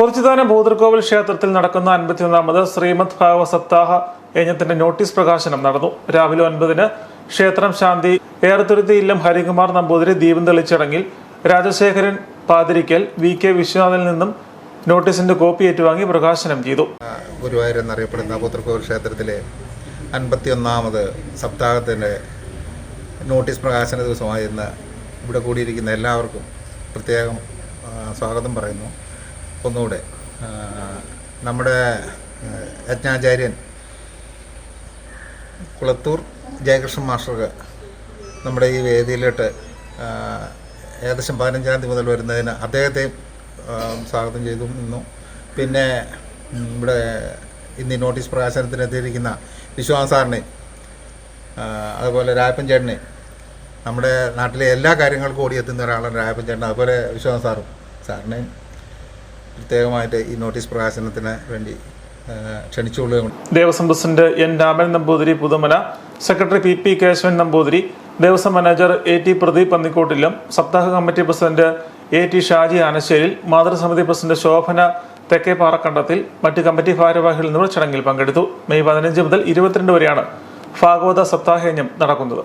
കുറിച്ചിതാനം ഭൂതൃക്കോവിൽ ക്ഷേത്രത്തിൽ നടക്കുന്ന അൻപത്തിയൊന്നാമത് ശ്രീമദ് ഭാഗവ സപ്താഹ യജ്ഞത്തിന്റെ നോട്ടീസ് പ്രകാശനം നടന്നു. രാവിലെ ഒൻപതിന് ക്ഷേത്രം ശാന്തി ഏറത്തുരുത്തി ഇല്ലം ഹരികുമാർ നമ്പൂതിരി ദീപം തെളിച്ചടങ്ങിൽ രാജശേഖരൻ പാതിരിക്കൽ വി കെ വിശ്വനാഥിൽ നിന്നും നോട്ടീസിന്റെ കോപ്പി ഏറ്റുവാങ്ങി പ്രകാശനം ചെയ്തു. ഗുരുവായൂർ എന്നറിയപ്പെടുന്ന ഭൂതൃകോവിൽ ക്ഷേത്രത്തിലെ അൻപത്തിയൊന്നാമത് സപ്താഹത്തിന്റെ നോട്ടീസ് പ്രകാശന ദിവസമായി ഇവിടെ കൂടിയിരിക്കുന്ന എല്ലാവർക്കും പ്രത്യേകം സ്വാഗതം പറയുന്നു. ഒന്നുകൂടെ. നമ്മുടെ യജ്ഞാചാര്യൻ കുളത്തൂർ ജയകൃഷ്ണൻ മാസ്റ്റർക്ക് നമ്മുടെ ഈ വേദിയിലോട്ട് ഏകദേശം പതിനഞ്ചാം തീയതി മുതൽ വരുന്നതിന് അദ്ദേഹത്തെയും സ്വാഗതം ചെയ്തു നിന്നു. പിന്നെ ഇവിടെ ഇന്ന് നോട്ടീസ് പ്രകാശനത്തിന് എത്തിയിരിക്കുന്ന വിശ്വാസ് സാറിനെയും അതുപോലെ രായപ്പൻ ചേട്ടനെ നമ്മുടെ നാട്ടിലെ എല്ലാ കാര്യങ്ങൾക്കും ഓടിയെത്തുന്ന ഒരാളാണ് രായപ്പൻ ചേട്ടൻ. അതുപോലെ വിശ്വാസ് സാറും സാറിനെയും പ്രത്യേകമായിട്ട് ഈ നോട്ടീസ് പ്രകാശനത്തിന് വേണ്ടി ആ, ക്ഷണിച്ചുകൊള്ളുകയാണ് Devaswom president N Raman Namboothiri Puthumala secretary P P Keshavan Namboothiri Devaswom manager A T Pradeep പന്നിക്കോട്ടിലും സപ്താഹ committee president A T Shaji Anasseril മാതൃസമിതി പ്രസിഡന്റ് ശോഭന തെക്കേ പാറക്കണ്ടത്തിൽ മറ്റ് കമ്മിറ്റി ഭാരവാഹികൾ എന്നിവർ ചടങ്ങിൽ പങ്കെടുത്തു. മെയ് പതിനഞ്ച് മുതൽ ഇരുപത്തിരണ്ട് വരെയാണ് ഭാഗവത സപ്താഹയജ്ഞം നടക്കുന്നത്.